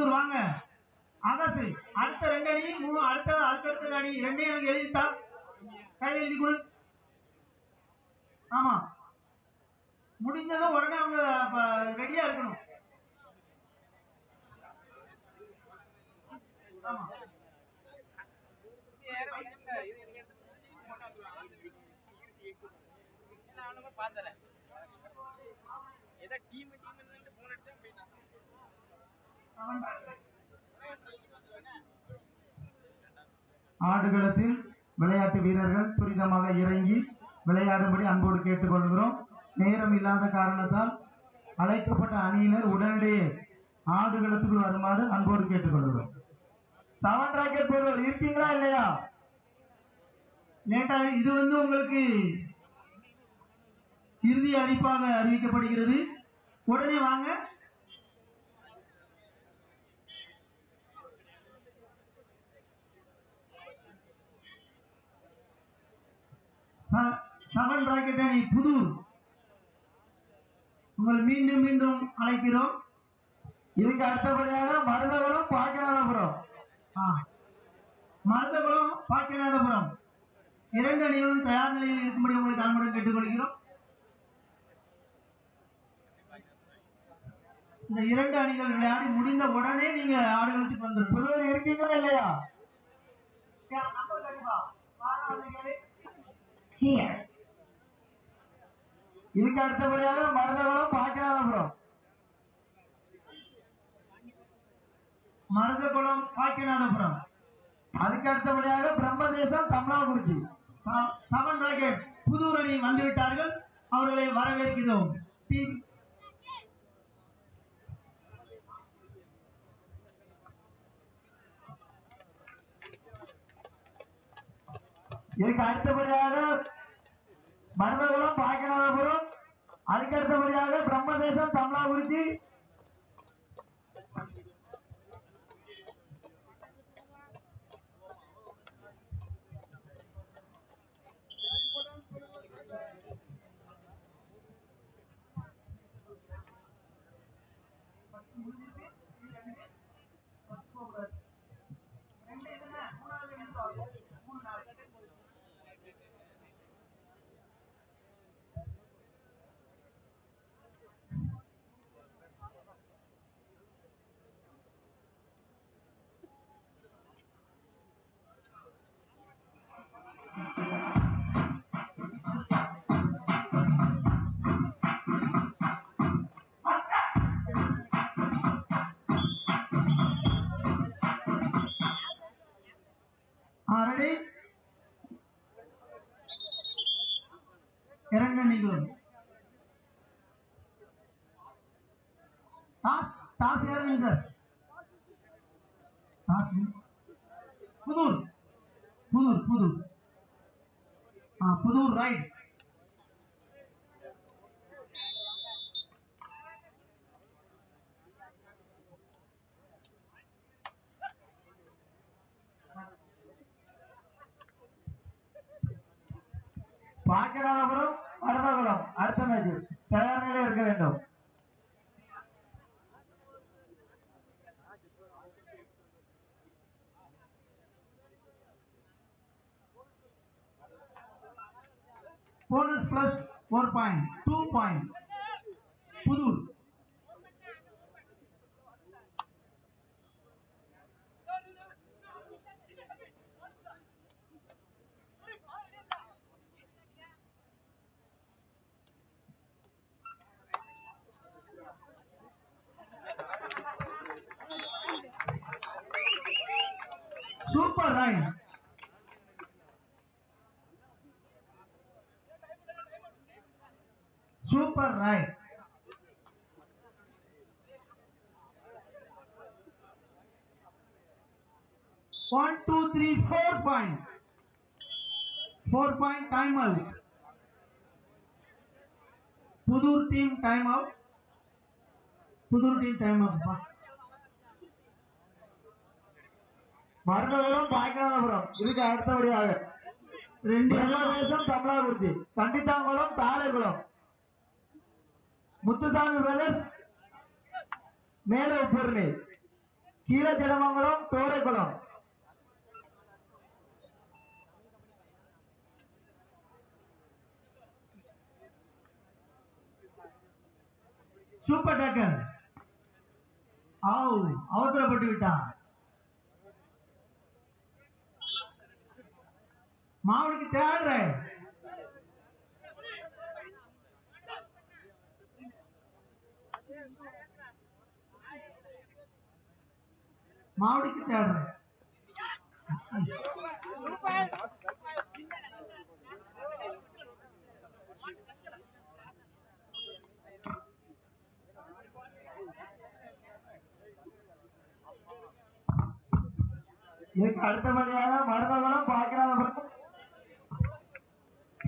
புதூர் வாங்க. அகசு அடுத்த ரெண்டு அணி மூணு அடுத்த அடுத்தடுத்த அணி ரெண்டையும் எனக்கு எழுதித்தா கை எழுதி கொடு. ஆமா. முடிஞ்சதும் உடனே அவங்க ரெடியா இருக்கணும். ஆமா. ஆடுகளத்தில் விளையாட்டு வீரர்கள் துரிதமாக இறங்கி விளையாடும்படி அன்போடு கேட்டுக்கொள்கிறோம். நேரம் இல்லாத காரணத்தால் அழைக்கப்பட்ட அணியினர் உடனடியே ஆடுகளத்துக்குள் வருமாறு அன்போடு கேட்டுக்கொள்கிறோம். செவன் ராக்கெட் போடுவோர் இருக்கீங்களா இல்லையா? லேட்டா இது வந்து உங்களுக்கு இறுதி அறிவிப்பாக அறிவிக்கப்படுகிறது. உடனே வாங்க ச- செவன் ராக்கெட் அணி புதூர் உங்களை மீண்டும் மீண்டும் அழைக்கிறோம். இதுக்கு அடுத்தபடியாக மருதகுளம் பாக்கியநாதபுரம். மருதகுளம் பாக்கியநாதபுரம். இரண்டு அணிகளும் தயார் நிலையில் இருக்கும்படி உங்களை தாழ்மையுடன் கேட்டுக்கொள்கிறோம். இந்த இரண்டு அணிகள் விளையாடி முடிந்த உடனே நீங்க ஆடுகளத்துக்கு வந்துடும் புதூர் இருக்கீங்களா இல்லையா? இதுக்கு அடுத்தபடியாக மருதகுளம் பாக்கியநாதபுரம். மருதகுளம் பாக்கியநாதபுரம். அதுக்கு அடுத்தபடியாக பிரம்மதேசம் தமிழாகுறிச்சி ச- செவன் ராக்கெட் புதூர் அணி வந்துவிட்டார்கள். அவர்களை வரவேற்கிறோம். இதுக்கு அடுத்தபடியாக மருதகுளம் பாக்கியநாதபுரம் அதுக்கு அடுத்தபடியாக பிரம்மதேசம் தமிழாகுறிச்சி இரண்டு அணிகளும் டாஸ் டாஸ் யாருங்க சார் டாஸ் புதூர் புதூர் புதூர் ஆ புதூர் ரைட் பாக்கியநாதபுரம் மருதகுளம் அடுத்த மேட்ச் தயார் நிலையில் இருக்க வேண்டும். Bonus plus four point two point Puthur. Super right super right one two three four point four point time out Puthur team time out Puthur team time out Maruthakulam Bakkiyanathapuram. இதுக்கு அடுத்தபடியாக ரெண்டு Brahmadesam தமிழாகுறிச்சி. Kandithankulam Thalaikulam Muthusamy brothers மேல உப்பூர்ணி. கீழே ஜலமங்கலம் தோரைக்குளம். Super டக்கன் ஆவ் அவசரப்பட்டு விட்டான் மாவடிக்கு தேடுற. மாவடிக்கு தேடுற. அடுத்த அடுத்தபடியாக Maruthakulam Bakkiyanathapuram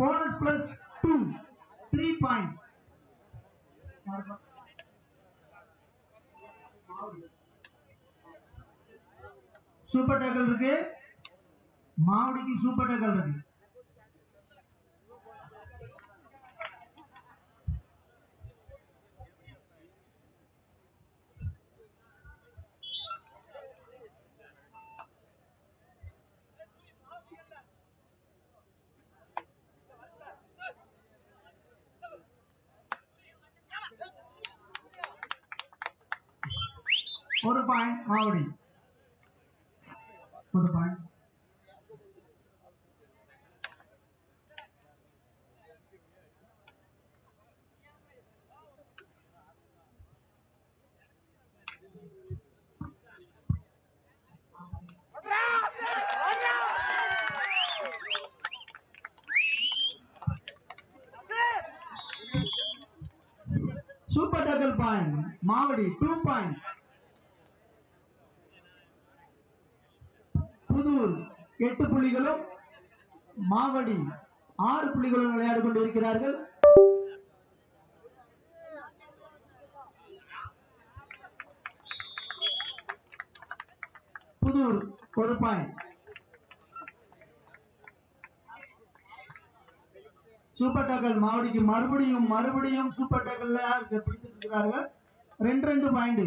bonus plus two three point super tackle இருக்கு. மாவடிக்கு சூப்பர் டேக்கல் இருக்கு. ഒരു പോയിന്റ് മാവുടി ഒരു point Super double point, Maori. two point. எட்டு புள்ளிகளும் மாவடி ஆறு புள்ளிகளும் விளையாடி கொண்டிருக்கிறார்கள். புதூர் ஒரு பாயிண்ட் சூப்பர் டக்கல் மாவடிக்கு மறுபடியும் மறுபடியும் சூப்பர் டக்கல்ல பிடித்திருக்கிறார்கள்? இருக்கிறார்கள் ரெண்டு ரெண்டு பாயிண்ட்.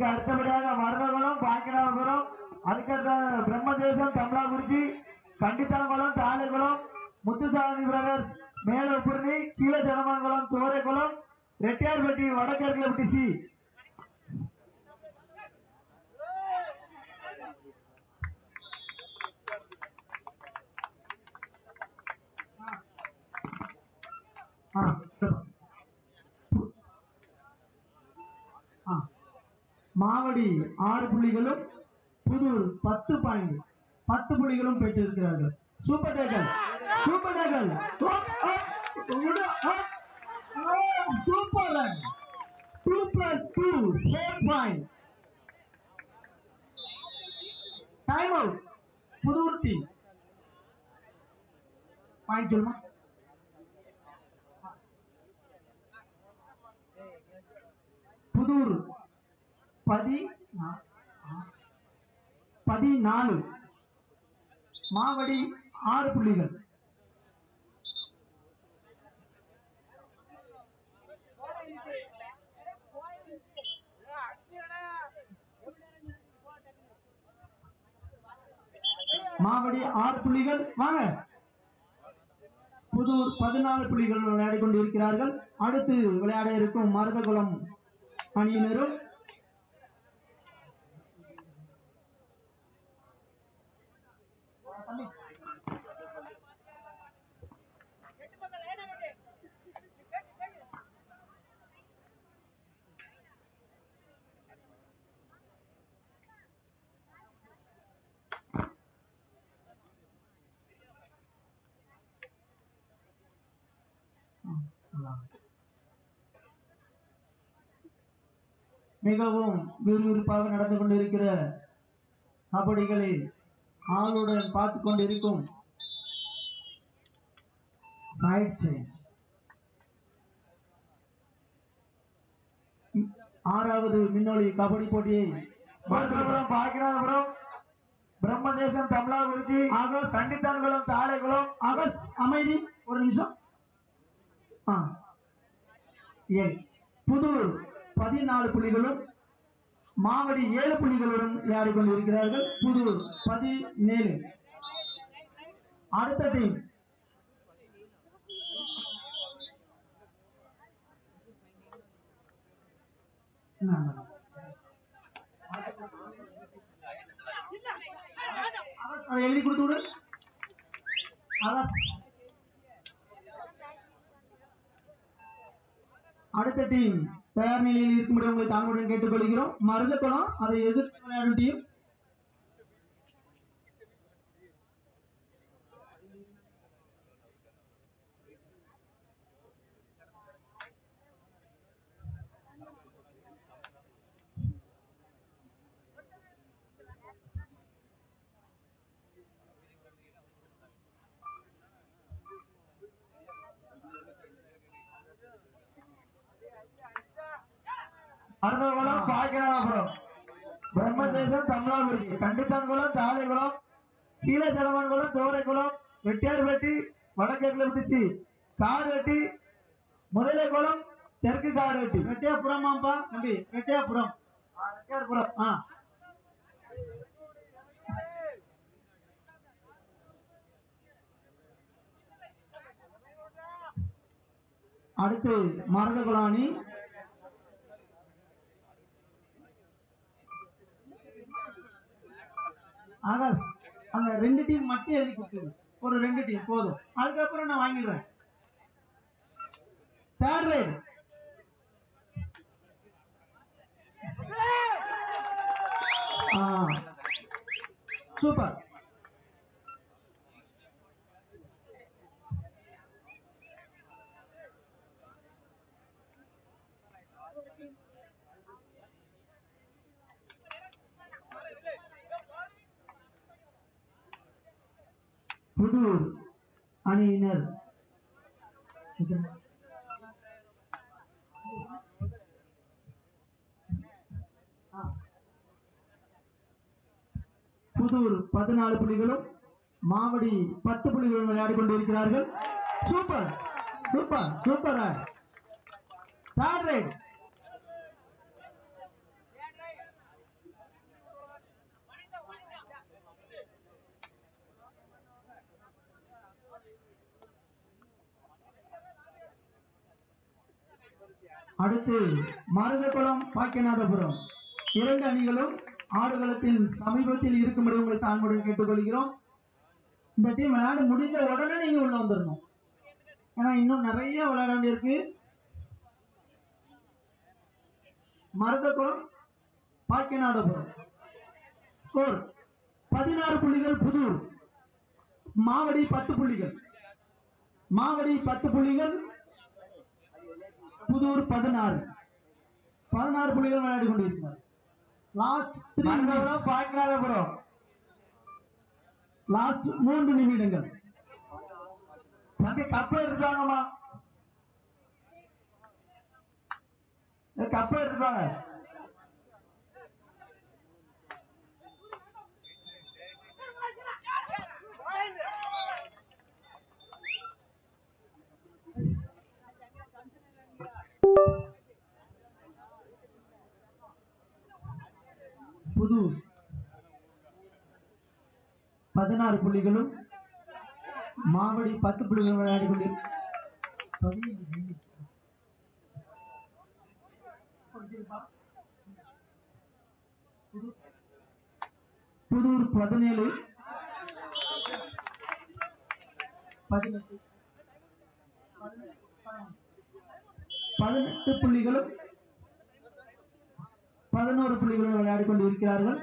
இதுக்கு அடுத்தபடியாக மருதகுளம் பாக்கினாபுரம் அதுக்கடுத்த பிரம்மதேசம் தமிழாக்குறிச்சி கண்டித்தாங்குளம் தாளைக்குளம் முத்துசாமி பிரதர்ஸ் மேலப்புரணி கீழ கீழே ஜனமங்கலம் தோரைக்குளம் ரெட்டியார்பட்டி வடக்கேற்குலப்பட்டி சி ஆ சொல்லுங்க. ஆ. மாவடி ஆறு புள்ளிகளும் புதூர் பத்து பாயிண்ட் பத்து புள்ளிகளும் பெற்றிருக்கிறார்கள். Super tackle super tackle. Super two plus two four point. Time out Puthur team. Point சொல்லுமா? புதூர் பதி பதினாலு மாவடி ஆறு புள்ளிகள் மாவடி ஆறு புள்ளிகள் வாங்க. புதூர் பதினாலு புள்ளிகள் விளையாடி கொண்டிருக்கிறார்கள். அடுத்து விளையாட இருக்கும் மருதகுளம் அணியினரும் மிகவும் விறுவிறுப்பாக நடந்து கொண்டிருக்கிற கபடிகளை ஆளுடன் பார்த்து கொண்டிருக்கும் சைட் சேஞ்ச் ஆறாவது மின்னொளி கபடி போட்டியை மருதகுளம் பாக்கிராதபுரம் பிரம்மதேசம் தமிழாகுறிச்சி ஆகாஷ் கண்டித்தான்குளம் தாளைக்குளம் ஆகாஷ் அமைதி ஒரு நிமிஷம். புதூர் பதினாலு புள்ளிகளும் மாவடி ஏழு புள்ளிகளுடன் விளையாடி கொண்டிருக்கிறார்கள் புதூர் பதினேழு. அடுத்த டீம் அதை எழுதி கொடுத்து விடு. அரசு அடுத்த டீம் தயார் நிலையில் இருக்கும்படி உங்களை தாங்களுடன் கேட்டுக்கொள்கிறோம். மருதக்குளம் அதை எதிர்த்து விளையாடும் டீம் மருதகுளம் பாக்கியநாதபுரம் பிரம்மதேசம் தமிழாகுறிச்சி கண்டித்தான்குளம் தாளைக்குளம் கீழச்சடவன்குளம் தோரைக்குளம் வெட்டியார்பட்டி வடக்கேக்கில் சி கார்வெட்டி முதலைக்குளம் தெற்கு கார்வெட்டி ரெட்டையாபுரமாப்பா தம்பி ரெட்டையாபுரம் வெட்டியார்புரம். ஆ. அடுத்து மருதகுளம் அணி அந்த ரெண்டு டீம் மட்டும் எழுதி கொடுத்துருங்க ஒரு ரெண்டு டீம் போதும். அதுக்கப்புறம் நான் வாங்கிடுறேன். Third raid super. புதூர் அணியினர். புதூர் பதினாலு புள்ளிகளும் மாவடி பத்து புள்ளிகளும் விளையாடி கொண்டிருக்கிறார்கள். Super super super. Third right அடுத்து மருதகுளம் பாக்கியநாதபுரம். இரண்டு அணிகளும் ஆடுகளத்தின் சமீபத்தில் இருக்கும்படி உங்களை தாழ்மையுடன் கேட்டுக்கொள்கிறோம். இந்த டீம் விளையாட முடிந்த உடனே நீங்க உள்ள வந்துடணும் ஏன்னா இன்னும் நிறைய விளையாட வேண்டியிருக்கு. மருதகுளம் பாக்கியநாதபுரம். ஸ்கோர் பதினாறு புள்ளிகள் புதூர். மாவடி பத்து புள்ளிகள். மாவடி பத்து புள்ளிகள் புதூர் பதினாறு. பதினாறு புள்ளிகள் விளையாடி கொண்டிருக்கிறார். லாஸ்ட் மருதகுளம் பாக்கியநாதபுரம் லாஸ்ட் மூன்று நிமிடங்கள். தம்பி கப்பை எடுத்துட்டு வாங்கம்மா. கப்பை எடுத்துட்டு வாங்க. புதூர் பதினாறு புள்ளிகளும் மாவடி பத்து புள்ளிகளும் விளையாடி கொண்டு புதூர் பதினேழு பதினெட்டு பதினெட்டு புள்ளிகளும் பதினோரு புள்ளிகளும் விளையாடி கொண்டு இருக்கிறார்கள்.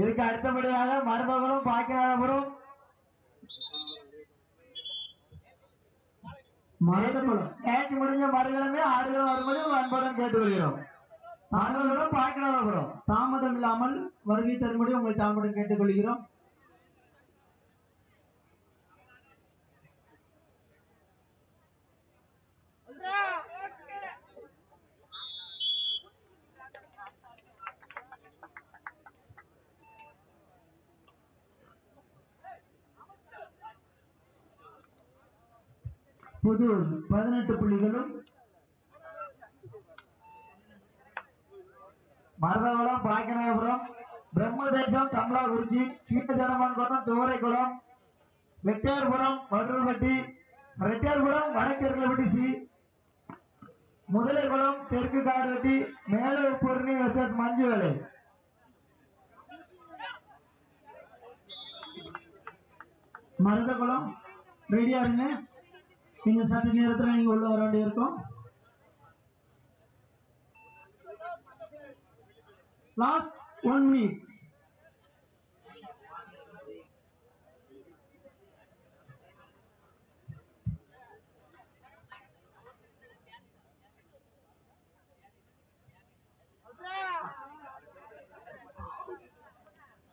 இதுக்கு அடுத்தபடியாக மருதகுளம் பாக்கியநாதபுரம் மருதகுளம் மேட்ச் முடிஞ்ச மறுகிழமை ஆடுகள் மறுபடியும் அன்புடன் கேட்டு வருகிறோம் மருதகுளம் பாக்கியநாதபுரம். தாமதம் இல்லாமல் வருகை தரும்படி உங்களை தாமுடன் கேட்டுக்கொள்கிறோம். புதூர் பதினெட்டு புள்ளிகளும் மருதகுளம் பாக்கியநாதபுரம் பிரம்மதேசம் தமிழாகுறிச்சி கீழஜனமான் கோட்டம் துவரைக்குளம் வெட்டியார்புரம் வடூர்பட்டி ரெட்டியார்புரம் வடக்கிருக்கலப்பட்டி சி முதலைக்குளம் தெற்கு காடுவெட்டி மேலூர் பூர்ணி மஞ்சு வேலை மருதகுளம் ரெடியா இருங்க. நீங்கள் சற்று நேரத்தில் நீங்கள் உள்ள வர வேண்டியிருக்கும் last one minutes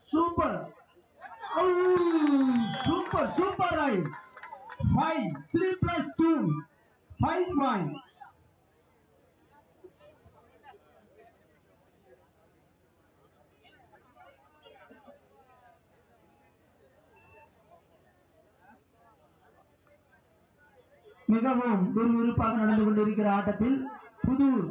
Super. Oh, super, super right. 5. 3 plus 2. 5 point. மிகவும் விறுவிறுப்பாக நடந்து கொண்டிருக்கிற ஆட்டத்தில் Puthur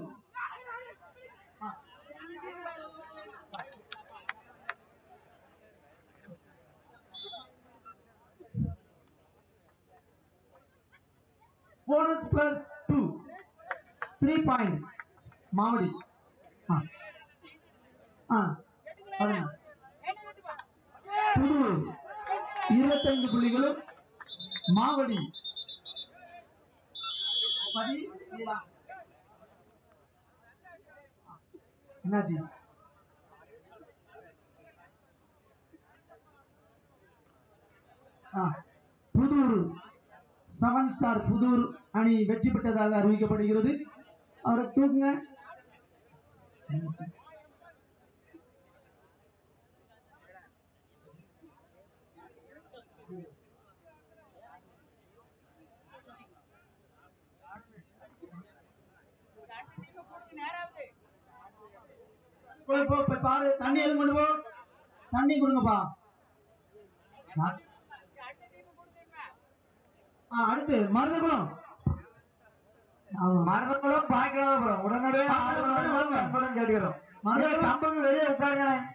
bonus plus two three point Mavadi ஆ ஆ புதூர் இருபத்தைந்து புள்ளிகளும் மாவடி. என்னாச்சு? ஆ, புதூர். செவன் ஸ்டார் புதூர் அணி வெற்றி பெற்றதாக அறிவிக்கப்படுகிறது. அவரை தூக்குங்க. பாரு. தண்ணி எதுவும் கொண்டு போ? தண்ணி கொடுங்கப்பா. அடுத்து மருதகுளம். மருதகுளம் ஆடுகளம் அன்புடன் கேட்டுக்கிறோம் மருதகுளம் வெளியே உட்காருங்க.